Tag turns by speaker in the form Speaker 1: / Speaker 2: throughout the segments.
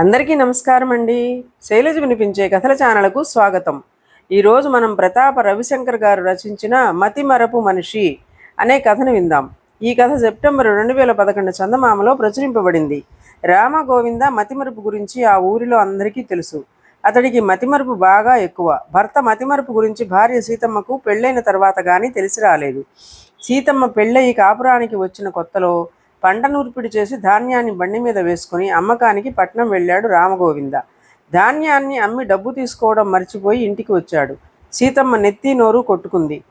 Speaker 1: అందరికీ నమస్కారం అండి. శైలజ వినిపించే కథల ఛానల్కు స్వాగతం. ఈరోజు మనం ప్రతాప రవిశంకర్ గారు రచించిన మతిమరపు మనిషి అనే కథను విందాం. ఈ కథ సెప్టెంబర్ రెండు వేల పదకొండు చందమామలో ప్రచురింపబడింది. రామగోవింద మతిమరుపు గురించి ఆ ఊరిలో అందరికీ తెలుసు. అతడికి మతిమరుపు బాగా ఎక్కువ. భర్త మతిమరుపు గురించి భార్య సీతమ్మకు పెళ్ళైన తర్వాత కానీ తెలిసి రాలేదు. సీతమ్మ పెళ్ళయి కాపురానికి వచ్చిన కొత్తలో పంట నూర్పిడి చేసి ధాన్యాన్ని బండి మీద వేసుకుని అమ్మకానికి పట్నం వెళ్ళాడు రామగోవింద. ధాన్యాన్ని అమ్మి డబ్బు తీసుకోవడం మర్చిపోయి ఇంటికి వచ్చాడు. సీతమ్మ నెత్తి నోరు కొట్టుకుంది.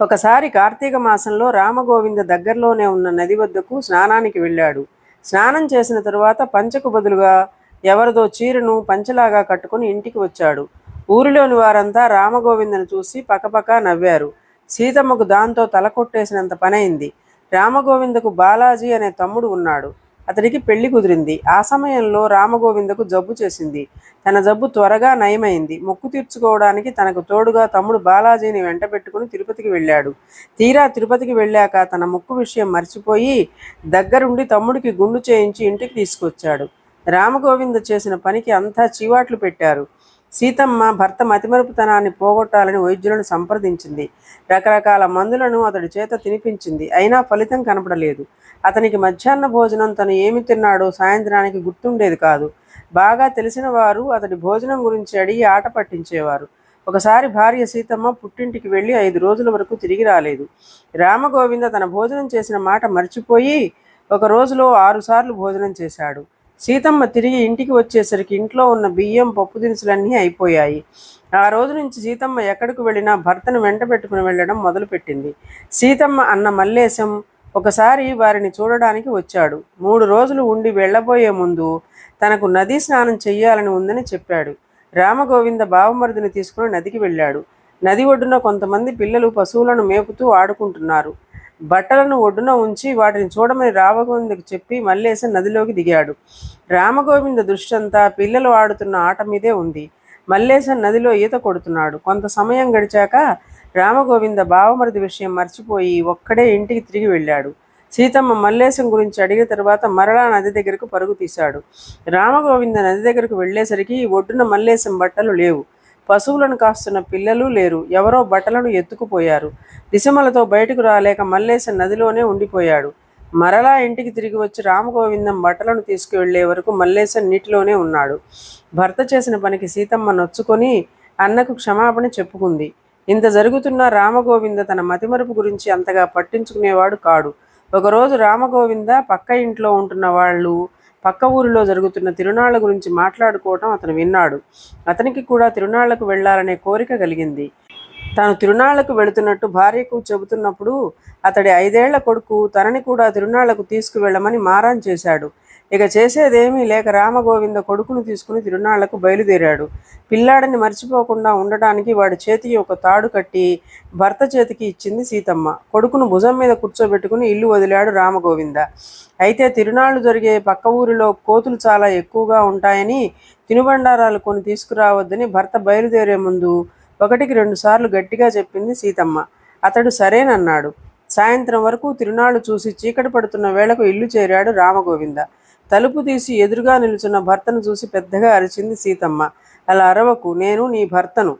Speaker 1: ఒకసారి కార్తీక మాసంలో రామగోవింద దగ్గరలోనే ఉన్న నది వద్దకు స్నానానికి వెళ్ళాడు. స్నానం చేసిన తరువాత పంచకు బదులుగా ఎవరిదో చీరను పంచలాగా కట్టుకుని ఇంటికి వచ్చాడు. ఊరిలోని వారంతా రామగోవిందను చూసి పకపక నవ్వారు. సీతమ్మకు దాంతో తల కొట్టేసినంత పనైంది. రామగోవిందకు బాలాజీ అనే తమ్ముడు ఉన్నాడు. అతడికి పెళ్ళి కుదిరింది. ఆ సమయంలో రామగోవిందకు జబ్బు చేసింది. తన జబ్బు త్వరగా నయమైంది. మొక్కు తీర్చుకోవడానికి తనకు తోడుగా తమ్ముడు బాలాజీని వెంట పెట్టుకుని తిరుపతికి వెళ్ళాడు. తీరా తిరుపతికి వెళ్ళాక తన ముక్కు విషయం మర్చిపోయి దగ్గరుండి తమ్ముడికి గుండు చేయించి ఇంటికి తీసుకొచ్చాడు. రామగోవింద చేసిన పనికి అంతా చీవాట్లు పెట్టారు. సీతమ్మ భర్త మతిమరుపుతనాన్ని పోగొట్టాలని వైద్యులను సంప్రదించింది. రకరకాల మందులను అతడి చేత తినిపించింది. అయినా ఫలితం కనపడలేదు. అతనికి మధ్యాహ్న భోజనం తను ఏమి తిన్నాడో సాయంత్రానికి గుర్తుండేది కాదు. బాగా తెలిసిన వారు అతడి భోజనం గురించి అడిగి ఆట పట్టించేవారు. ఒకసారి భార్య సీతమ్మ పుట్టింటికి వెళ్ళి ఐదు రోజుల వరకు తిరిగి రాలేదు. రామగోవింద తన భోజనం చేసిన మాట మర్చిపోయి ఒక రోజులో ఆరుసార్లు భోజనం చేశాడు. సీతమ్మ తిరిగి ఇంటికి వచ్చేసరికి ఇంట్లో ఉన్న బియ్యం పప్పు దినుసులన్నీ అయిపోయాయి. ఆ రోజు నుంచి సీతమ్మ ఎక్కడికి వెళ్ళినా భర్తను వెంట పెట్టుకుని వెళ్ళడం మొదలుపెట్టింది. సీతమ్మ అన్న మల్లేశం ఒకసారి వారిని చూడడానికి వచ్చాడు. మూడు రోజులు ఉండి వెళ్ళబోయే ముందు తనకు నదీ స్నానం చెయ్యాలని ఉందని చెప్పాడు. రామగోవింద బావమరిదిని తీసుకుని నదికి వెళ్ళాడు. నది ఒడ్డున కొంతమంది పిల్లలు పశువులను మేపుతూ ఆడుకుంటున్నారు. బట్టలను ఒడ్డున ఉంచి వాటిని చూడమని రామగోవిందకు చెప్పి మల్లేశం నదిలోకి దిగాడు. రామగోవింద దృష్టంతా పిల్లలు ఆడుతున్న ఆట మీదే ఉంది. మల్లేశం నదిలో ఈత కొడుతున్నాడు. కొంత సమయం గడిచాక రామగోవింద బావమరిది విషయం మర్చిపోయి ఒక్కడే ఇంటికి తిరిగి వెళ్ళాడు. సీతమ్మ మల్లేశం గురించి అడిగిన తర్వాత మరలా నది దగ్గరకు పరుగు తీశాడు. రామగోవింద నది దగ్గరకు వెళ్ళేసరికి ఒడ్డున మల్లేశం బట్టలు లేవు. పశువులను కాస్తున్న పిల్లలు లేరు. ఎవరో బట్టలను ఎత్తుకుపోయారు. దిశమలతో బయటకు రాలేక మల్లేశ నదిలోనే ఉండిపోయాడు. మరలా ఇంటికి తిరిగి వచ్చి రామగోవిందం బట్టలను తీసుకువెళ్ళే వరకు మల్లేశం నీటిలోనే ఉన్నాడు. భర్త చేసిన పనికి సీతమ్మ నొచ్చుకొని అన్నకు క్షమాపణ చెప్పుకుంది. ఇంత జరుగుతున్న రామగోవింద తన మతిమరుపు గురించి అంతగా పట్టించుకునేవాడు కాడు. ఒకరోజు రామగోవింద పక్క ఇంట్లో ఉంటున్న వాళ్ళు పక్క ఊరిలో జరుగుతున్న తిరునాళ్ళ గురించి మాట్లాడుకోవటం అతను విన్నాడు. అతనికి కూడా తిరునాళ్ళకు వెళ్ళాలనే కోరిక కలిగింది. తాను తిరునాళ్ళకు వెళుతున్నట్టు భార్యకు చెబుతున్నప్పుడు అతడి ఐదేళ్ళ కొడుకు తనని కూడా తిరునాళ్ళకు తీసుకువెళ్ళమని మారాన్ చేశాడు. ఇక చేసేదేమీ లేక రామగోవింద కొడుకును తీసుకుని తిరునాళ్ళకు బయలుదేరాడు. పిల్లాడిని మర్చిపోకుండా ఉండటానికి వాడి చేతికి ఒక తాడు కట్టి భర్త చేతికి ఇచ్చింది సీతమ్మ. కొడుకును భుజం మీద కూర్చోబెట్టుకుని ఇల్లు వదిలాడు రామగోవింద. అయితే తిరునాళ్ళు జరిగే పక్క ఊరిలో కోతులు చాలా ఎక్కువగా ఉంటాయని తినుబండారాలు కొని తీసుకురావద్దని భర్త బయలుదేరే ముందు ఒకటికి రెండు సార్లు గట్టిగా చెప్పింది సీతమ్మ. అతడు సరేనన్నాడు. సాయంత్రం వరకు తిరునాళ్ళు చూసి చీకటి పడుతున్న వేళకు ఇల్లు చేరాడు రామగోవింద. తలుపు తీసి ఎదురుగా నిలుచున్న భర్తను చూసి పెద్దగా అరిచింది సీతమ్మ. అలా అరవకు నేను నీ భర్తను.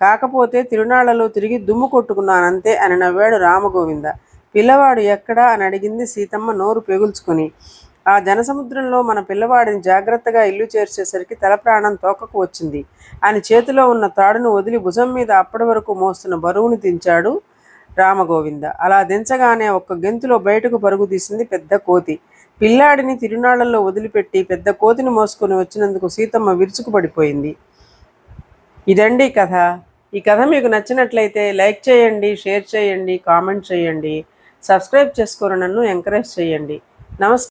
Speaker 1: కాకపోతే తిరునాళ్ళలో తిరిగి దుమ్ము కొట్టుకున్నానంతే అని నవ్వాడు రామగోవింద. పిల్లవాడు ఎక్కడా? అని అడిగింది సీతమ్మ నోరు పెగుల్చుకుని. ఆ జనసముద్రంలో మన పిల్లవాడిని జాగ్రత్తగా ఇల్లు చేర్చేసరికి తల ప్రాణం తోకకు వచ్చింది. ఆయన చేతిలో ఉన్న తాడును వదిలి భుజం మీద అప్పటి వరకు మోస్తున్న బరువుని దించాడు రామగోవింద. అలా దించగానే ఒక్క గెంతులో బయటకు పరుగు తీసింది పెద్ద కోతి. పిల్లాడిని తిరునాళ్ళలో వదిలిపెట్టి పెద్ద కోతిని మోసుకొని వచ్చినందుకు సీతమ్మ విరుచుకుపడిపోయింది. ఇదండి కథ. ఈ కథ మీకు నచ్చినట్లయితే లైక్ చేయండి షేర్ చేయండి కామెంట్ చేయండి. సబ్స్క్రైబ్ చేసుకొని నన్ను ఎంకరేజ్ చేయండి. నమస్కారం